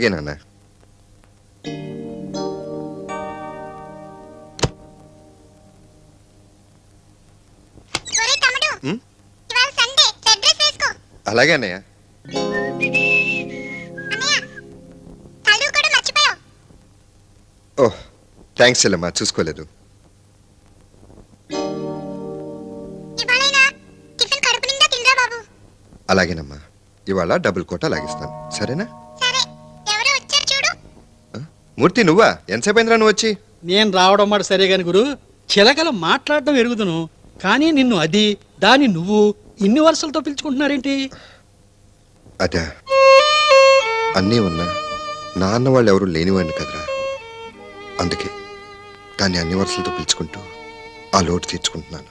అలాగే నాన్న అలాగే అన్నయ్య ఓహ్ థ్యాంక్స్ చెల్లమ్మా చూసుకోలేదు. అలాగేనమ్మా ఇవాళ డబుల్ కోట లాగిస్తాను. సరేనా? మూర్తి నువ్వా? ఎంతసేపు అయిందిరా నువ్వు వచ్చి? నేను రావడం మాట సరే గాని గురు చిలకలు మాట్లాడటం ఎరుగుదును. కానీ నిన్ను అది దాని నువ్వు ఇన్ని వరుసలతో పిలుచుకుంటున్నారేంటి? అదే. అన్నీ ఉన్నా నాన్న వాళ్ళు ఎవరు లేనివాడిని కదరా. అందుకే దాన్ని అన్ని వరుసలతో పిలుచుకుంటూ ఆ లోటు తీర్చుకుంటున్నాను.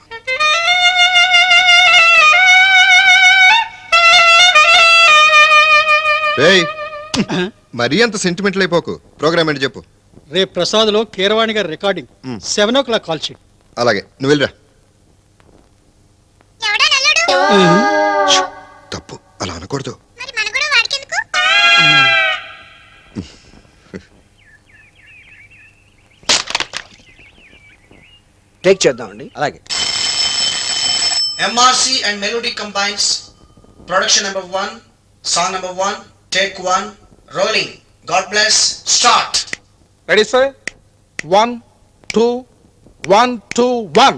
రేయ్! మరీ అంత సెంటిమెంటల్ అయిపోకు. ప్రోగ్రామ్ ఏంటి చెప్పు. రేపు ప్రసాద్లో కీరవాణి గారి recording. Seven o'clock call sheet అలాగే. నువ్వు వెళ్ళరా. ఎవడో నల్లుడు? షూ, తప్పు. అలా అనకూడదు. టేక్ చేద్దామండి. అలాగే. MRC and Melody combines. Production number one, song number one, take one, rolling. God bless, start. Ready sir one two one two one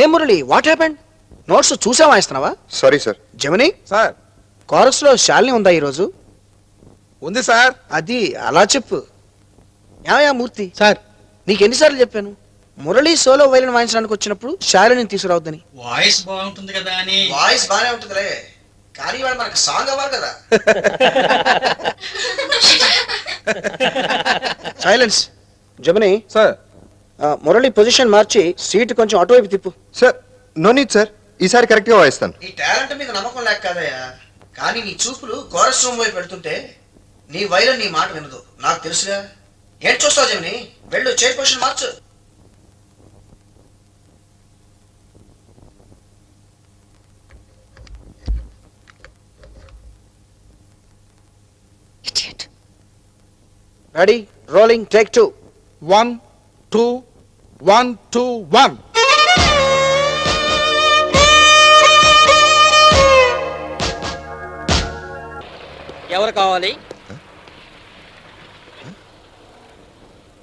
A Murali what happened notes చూసా వాయిస్తున్నావా సారీ సార్ జమిని? సార్. కోరస్లో శాలిని ఉందా ఈరోజు? ఉంది sir. అది అలా చెప్పు. ఏమయ్యా మూర్తి? సార్. నీకు ఎన్నిసార్లు చెప్పాను? మురళి సోలో వైలిన్ వాయించడానికి వచ్చినప్పుడు శాలిని తీసుకురావద్దని. వాయిస్ బాగుంటుంది కదా అని. వాయిస్ బాగానే ఉంటుందిలే. కానీ వాడు మనకు సాంగ్ అవ్వాలి కదా. Silence. Jamini. Sir. Murali position మార్చి సీట్ కొంచెం అటువైపు తిప్పు. సార్ నో నీడ్ సార్ ఈసారి కరెక్ట్గా వాయిస్తాను. నీ టాలెంట్ మీద నమ్మకం లేక కాదయ్యా. కానీ నీ చూపులు కోరస్ రూమ్ వైపు పెడుతుంటే నీ వైరన్ నీ మాట వినదు. నాకు తెలుసుగా. ఏం చూస్తావు జమిని? వెళ్ళు చైర్ పొజిషన్ మార్చు. Ready rolling take two one two one two one ఎవరు కావాలి?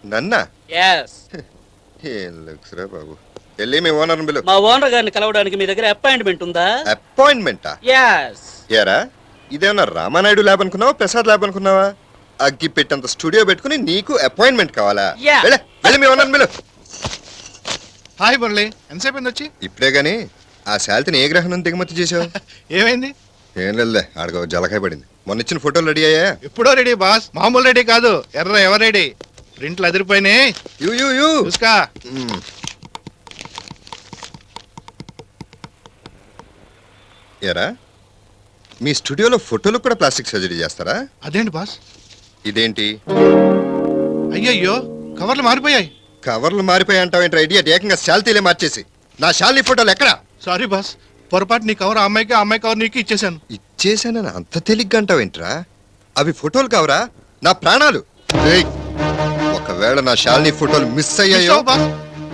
నన్నా? ఎస్ ఏం లుక్స్ రా బాబు. వెళ్ళి మీ ఓనర్ని బిలు మా ఓనర్ గారిని కలవడానికి మీ దగ్గర అపాయింట్మెంట్ ఉందా? అపాయింట్మెంటా ఎస్ ఏరా? ఇదేమన్నా రామానాయుడు ల్యాబ్ అనుకున్నావా ప్రసాద్ ల్యాబ్ అనుకున్నావా? అగ్గి పెట్టంత స్టూడియో పెట్టుకుని నీకు అపాయింట్మెంట్ కావాలా? Yeah. వెళ్ళే, మీ ఓనర్ని బిలు హాయ్ మురళి ఎంతసేపు వచ్చి? ఇప్పుడే గాని ఆ శాలితని ఏ గ్రహణం దిగుమతి చేసావు ఏమైంది? ఏం లేదులే ఆడగో జలకాయ పడింది. మొన్న ఇచ్చిన ఫోటోలు రెడీ అయ్యా ఎప్పుడో రెడీ బాస్. మామూలు రెడీ కాదు ఎర్ర ఎవరు రెడీ? ప్రింట్లు అదిరిపోయినాయి. You you you. చూసుకో. ఏరా మీ స్టూడియోలో ఫోటోలు కూడా ప్లాస్టిక్ సర్జరీ చేస్తారా? అదేంటి బాస్? ఇదేంటి? అయ్యయ్యో కవర్లు మారిపోయాయి. కవర్లు మారిపోయి అంటావేంటి ఐడియా ఏకంగా శాల్తీలే మార్చేసి. నా శాలిని ఫోటోలు ఎక్కడా? సారీ బాస్ పొరపాటు నీ కవర్ అమ్మాయికి అమ్మాయి కవర్ నీకు ఇచ్చేసాను ఇచ్చేసానని అంత తేలిగ్గా అంటావేంట్రా? అవి ఫోటోలు కావరా? నా ప్రాణాలు. ఒకవేళ నా శాలిని ఫోటోలు మిస్ అయ్యాయో?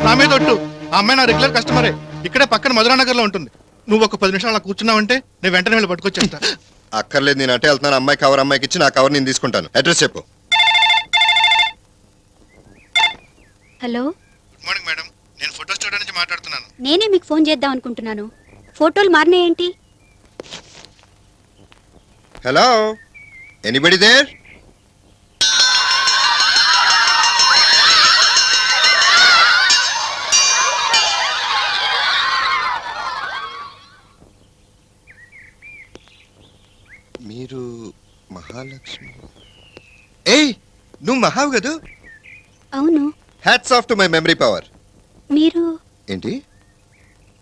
నా మీద ఒట్టు. ఆ అమ్మాయి నా రెగ్యులర్ కస్టమరే ఇక్కడే పక్కన మధురానగర్లో ఉంటుంది. నువ్వు ఒక పది నిమిషాలు అలా కూర్చున్నావంటే నేను వెంటనే వెళ్ళి పట్టుకొచ్చేస్తా. అక్కర్లేదు నేను అటే వెళ్తున్నాను అమ్మాయి కవర్ అమ్మాయికి ఇచ్చి నా కవర్ నేను తీసుకుంటాను. అడ్రస్ చెప్పు. హలో? గుడ్ మార్నింగ్ మేడం నేను ఫోటో స్టూడియో నుంచి మాట్లాడుతున్నాను. నేనే మీకు ఫోన్ చేద్దాం అనుకుంటున్నాను. ఫోటోలు మారినాయేంటి? హలో ఎనీబడి దేర్ మీరు మహాలక్ష్మి. ఏయ్ నువ్వు మహావు కదూ? అవును. Hats off to my memory power మీరు? ఏంటి?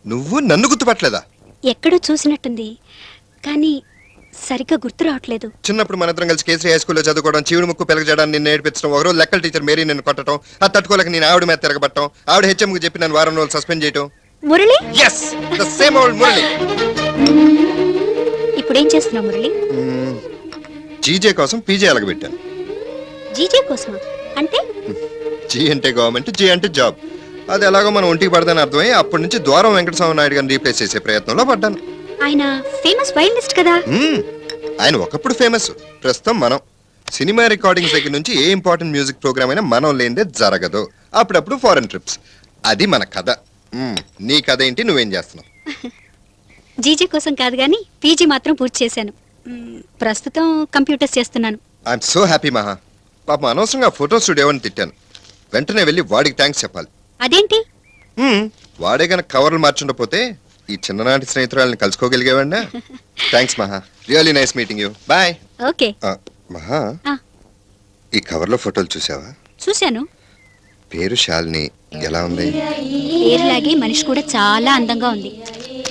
నువ్వు నన్ను గుర్తుపట్టలేదా? ఎక్కడో చూసినట్టుంది. కానీ సరిగ్గా గుర్తు రావట్లేదు. చిన్నప్పుడు మనందరం కలిసి కేసరి హై స్కూల్లో చదువుకోవడం చీవుడు ముక్కు పెరగజేయడానికి నిన్ను నేర్పించడం ఒకరోజు లెక్కల టీచర్ మేరీ నిన్ను కొట్టడం అది తట్టుకోలేక నేను ఆవిడ మీద తిరగబట్టడం ఆవిడ హెచ్ఎంకి చెప్పి నన్ను వారం రోజులు సస్పెండ్ చేయటం. Murali? Yes the same old Murali. ఇప్పుడేం చేస్తున్నావు మురళి? జీజే కోసం పీజే అలగబెట్టాను. జీజే కోసమా? అంటే? జీ అంటే గవర్నమెంట్ జీ అంటే జాబ్ అది ఎలాగో మనం ఒంటికి పడదని అర్థమై అప్పటి నుంచి ద్వారం వెంకటస్వామి నాయుడు గారిని రీప్లేస్ చేసే ప్రయత్నంలో పడ్డాను. ఆయన ఫేమస్ వైల్డిస్ట్ కదా. ఆయన ఒకప్పుడు ఫేమస్ ప్రస్తుతం మనం. సినిమా రికార్డింగ్స్ దగ్గర నుంచి ఏ ఇంపార్టెంట్ మ్యూజిక్ ప్రోగ్రామ్ అయినా మనం లేనిదే జరగదు. అప్పుడప్పుడు ఫారెన్ ట్రిప్స్ అది మన కథ. నీ కథ ఏంటి? నువ్వేం చేస్తున్నావు? జీజే కోసం కాదు కానీ పీజీ మాత్రం పూర్తి చేశాను. ప్రస్తుతం కంప్యూటర్స్ చేస్తున్నాను. ఐఎమ్ సో హ్యాపీ మహా. పాపం అనవసరంగా ఫోటో స్టూడియో అని తిట్టాను. వెంటనే వెళ్ళి వాడికి థ్యాంక్స్ చెప్పాలి. అదేంటి. వాడే గనక కవర్లు మార్చుండపోతే ఈ చిన్ననాటి స్నేహితురాలని కలుసుకోగలిగేవాడినా? Thanks Maha. Really nice meeting you bye okay. Maha. ఈ కవర్లో ఫోటోలు చూసావా? చూశాను. పేరు శాలిని ఎలా ఉంది? పేరులాగే మనిషి కూడా చాలా అందంగా ఉంది.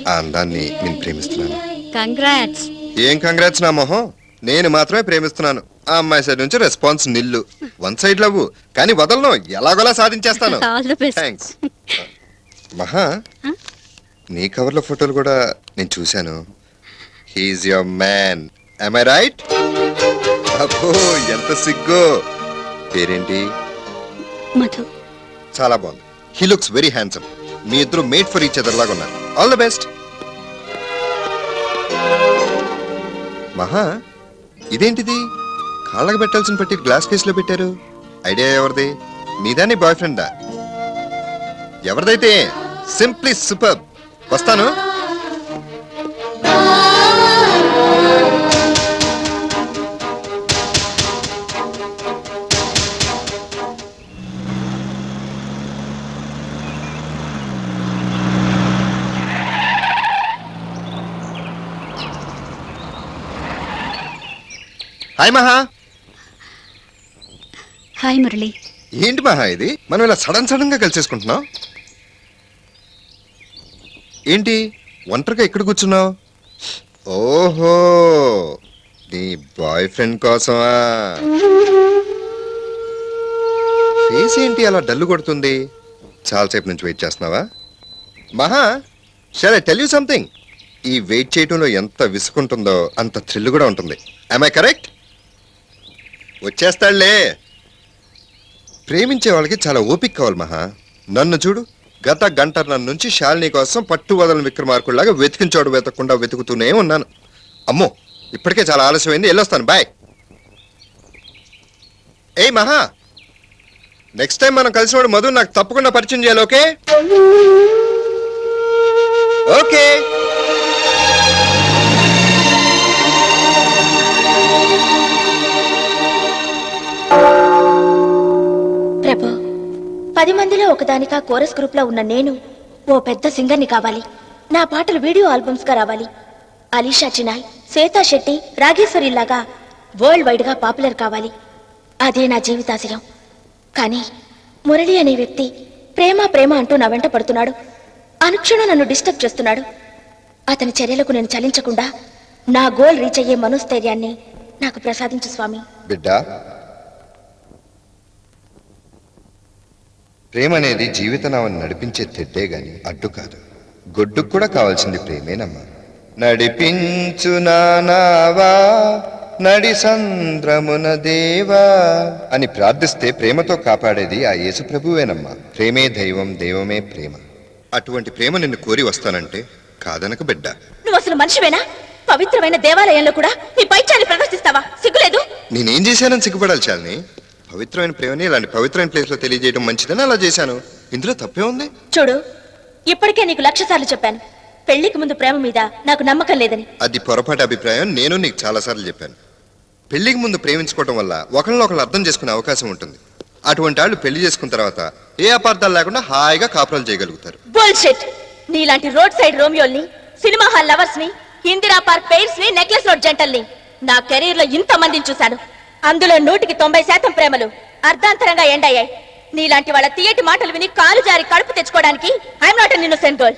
ఆ అందాన్ని నేను ప్రేమిస్తున్నాను. కంగ్రాట్స్ ఏం కంగ్రాట్స్ నా మొహం? నేను మాత్రమే ప్రేమిస్తున్నాను. ఆ అమ్మాయి సైడ్ నుంచి response nil. One side love. కానీ వదలను. ఎలాగోలా సాధించేస్తాను. All the best thanks Maha? నీ కవర్లో ఫోటోలు కూడా నేను చూశాను. He's your man I right అబ్బో ఎంత సిగ్గు. పేరేంటి? మధు. చాలా బాగుంది. హీ లుక్స్ వెరీ హ్యాండ్సమ్ మీ ఇద్దరు మేడ్ ఫర్ ఈచ్ అదర్ లాగా ఉన్నారు. ఆల్ ద బెస్ట్ మహా ఇదేంటిది? కాళ్ళకి పెట్టాల్సిన పెట్టి గ్లాస్ కేసులో పెట్టారు. ఐడియా ఎవరిది? మీదా నీ బాయ్ ఫ్రెండా ఎవరిదైతే సింప్లీ సూపర్ వస్తాను. హాయ్ మహా. హాయ్ మురళి. ఏంటి మహా ఇది? మనం ఇలా సడన్ సడన్గా కలిసేసుకుంటున్నాం. ఏంటి? ఒంటరిగా ఎక్కడ కూర్చున్నావు? ఓహో! నీ బాయ్ ఫ్రెండ్ కోసమా? ఫేస్ ఏంటి అలా డల్లు కొడుతుంది? చాలాసేపు నుంచి వెయిట్ చేస్తున్నావా? మహా! సరే టెల్ యూ సంథింగ్ ఈ వెయిట్ చేయడంలో ఎంత విసుకుంటుందో అంత థ్రిల్ కూడా ఉంటుంది. ఐ కరెక్ట్ వచ్చేస్తాడులే. ప్రేమించే వాళ్ళకి చాలా ఓపిక కావాలి మహా. నన్ను చూడు గత గంటన్నర నుంచి శాలిని కోసం పట్టు వదలని విక్రమార్కుల్లాగా వెతికించోడు వెతకుండా వెతుకుతూనే ఉన్నాను. అమ్మో ఇప్పటికే చాలా ఆలస్యమైంది. వెళ్ళొస్తాను. బాయ్. ఏయ్ మహా. నెక్స్ట్ టైం మనం కలిసినప్పుడు మధు నాకు తప్పకుండా పరిచయం చేయాలి ఓకే? ఓకే. పది మందిలో ఒకదానిగా కోరస్ గ్రూప్లో ఉన్న నేను ఓ పెద్ద సింగర్ని కావాలి. నా పాటలు వీడియో ఆల్బమ్స్గా రావాలి. అలీషా చినాయ్ శ్వేతా శెట్టి రాగేశ్వరి లాగా వరల్డ్ వైడ్గా పాపులర్ కావాలి. అదే నా జీవితాశయం. కానీ మురళి అనే వ్యక్తి ప్రేమ ప్రేమ అంటూ నా వెంట పడుతున్నాడు. అనుక్షణం నన్ను డిస్టర్బ్ చేస్తున్నాడు. అతని చర్యలకు నేను చలించకుండా నా గోల్ రీచ్ అయ్యే మనోస్థైర్యాన్ని నాకు ప్రసాదించు స్వామి. బిడ్డా ప్రేమ అనేది జీవితనామని నడిపించే తెడ్డే గాని అడ్డు కాదు. గొడ్డుకు కూడా కావాల్సింది ప్రేమేనమ్మా. నడిపించు నానావా నడి సంద్రమున దేవా అని ప్రార్థిస్తే ప్రేమతో కాపాడేది ఆ యేసు ప్రభువేనమ్మా. ప్రేమే దైవం దైవమే ప్రేమ. అటువంటి ప్రేమ నిన్ను కోరి వస్తానంటే కాదనక బిడ్డ. నువ్వు అసలు మనిషివేనా? పవిత్రమైన దేవాలయంలో కూడా నీ పైచాన్ని ప్రదర్శిస్తావా? సిగ్గులేదు? నేనేం చేశానని సిగ్గుపడాలి చాలని? పవిత్రమైన ప్రేమని ఇలాంటి పవిత్రమైన ప్లేస్లో తెలియజేయడం మంచిదని అలా చేశాను. ఇందులో తప్పే ఉంది? చూడు ఇప్పటికే నీకు లక్ష సార్లు చెప్పాను. పెళ్ళికి ముందు ప్రేమ మీద నాకు నమ్మకం లేదని. అది పొరపాటు అభిప్రాయం నేను నీకు చాలాసార్లు చెప్పాను. పెళ్ళికి ముందు ప్రేమించుకోవటం వల్ల ఒకరినొకరు అర్థం చేసుకునే అవకాశం ఉంటుంది. అటువంటి వాళ్ళు పెళ్ళి చేసుకున్న తర్వాత ఏ అపార్థాలు లేకుండా హాయిగా కాపురాలు చేయగలుగుతారు. బుల్షిట్ నీలాంటి రోడ్ సైడ్ రోమియోల్ని సినిమా హాల్ లవర్స్ని ఇందిరా పార్క్ పెయిర్స్ని నెక్లెస్ రోడ్ జంటల్ని నా కెరీర్లో ఇంత మందిని చూశాను. అందులో నూటికి తొంభై శాతం ప్రేమలు అర్ధాంతరంగా ఎండయ్యాయి నీలాంటి వాళ్ళ తీయటి మాటలు విని కాలు జారి కడుపు తెచ్చుకోవడానికి ఐఎమ్ నాట్ నిన్ను సెంగోల్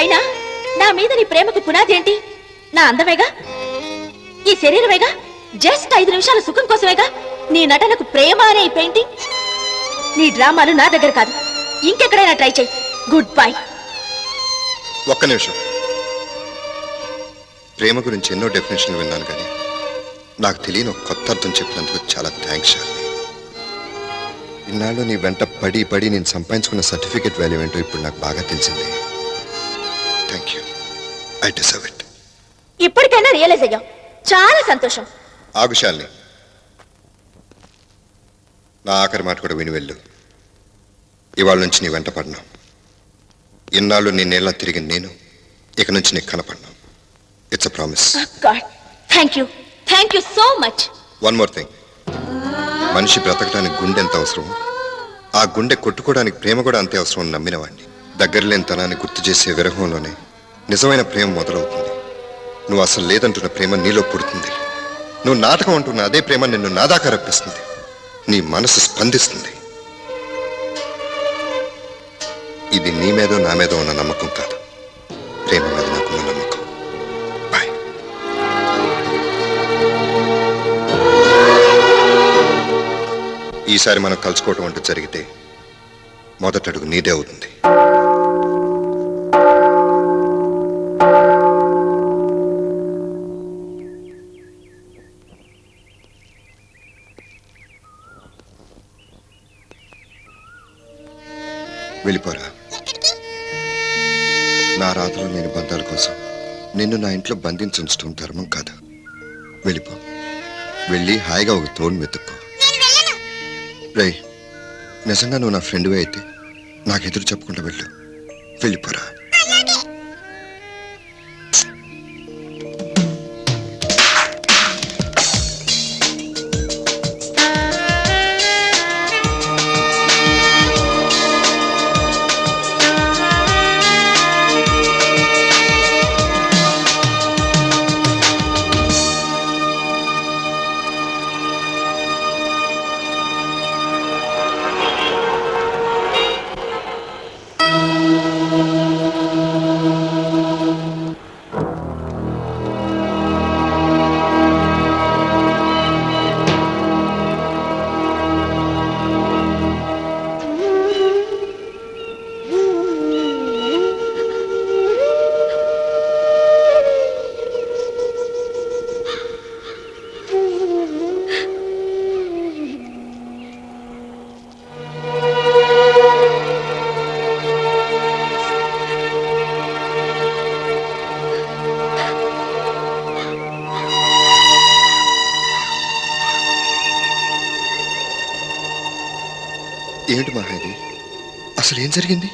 అయినా నా మీద నీ ప్రేమకు పునాది ఏంటి? నా అందమేగా? ఈ శరీరమేగా? జస్ట్ ఐదు నిమిషాల సుఖం కోసమేగా? నీ నటనకు ప్రేమ అనే ఈ పెయింటింగ్ నీ డ్రామాలు నా దగ్గర కాదు. ఇంకెక్కడైనా ట్రై చేయి. గుడ్ బై ఒక్క నిమిషం. ప్రేమ గురించి ఎన్నో డెఫినేషన్లు విన్నాను కానీ నాకు తెలియని ఒక కొత్త అర్థం చెప్పినందుకు చాలా థ్యాంక్స్ షాలిని ఇన్నాళ్ళు నీ వెంట పడి పడి నేను సంపాదించుకున్న సర్టిఫికేట్ వాల్యూ ఏంటో ఇప్పుడు నాకు బాగా తెలిసింది. Thank you I deserve it ఇప్పటికైనా రియలైజ్ అయ్యాం చాలా సంతోషం. ఆగు శాలిని నా ఆఖరి మాట కూడా విని వెళ్ళు. ఇవాళ నుంచి నీ వెంట పడినా. ఇన్నాళ్ళు నీ నేల తిరిగి నేను ఇక నుంచి నీకు కనపడినా. It's a promise thank you thank you so much one more thing మనిషి బ్రతకడానికి గుండె ఎంత అవసరం? ఆ గుండె కొట్టుకోవడానికి ప్రేమ కూడా అంతే అవసరం అని నమ్మినవాడిని దగ్గర లేని తనాన్ని గుర్తు చేసే విరహంలోనే నిజమైన ప్రేమ మొదలవుతుంది. నువ్వు అసలు లేదంటున్న ప్రేమ నీలో పుడుతుంది. నువ్వు నాటకం అంటున్న అదే ప్రేమ నిన్ను నాదాకా రప్పిస్తుంది. నీ మనసు స్పందిస్తుంది. ఇది నీ మీదో నా మీద ఉన్న నమ్మకం కాదు. ఈసారి మనం కలుసుకోవటం అంటూ జరిగితే మొదటడుగు నీదే అవుతుంది. వెళ్ళిపోరా. నా రాత్రులు నేను బంధాల కోసం నిన్ను నా ఇంట్లో బంధించుంచడం ధర్మం కాదు. వెళ్ళిపో. వెళ్ళి హాయిగా ఒక తోడు వెతుక్కో రే నిజంగా నువ్వు నా ఫ్రెండ్వే అయితే నాకు ఎదురు చెప్పకుండా వెళ్ళు. వెళ్ళిపోరా. జరిగింది?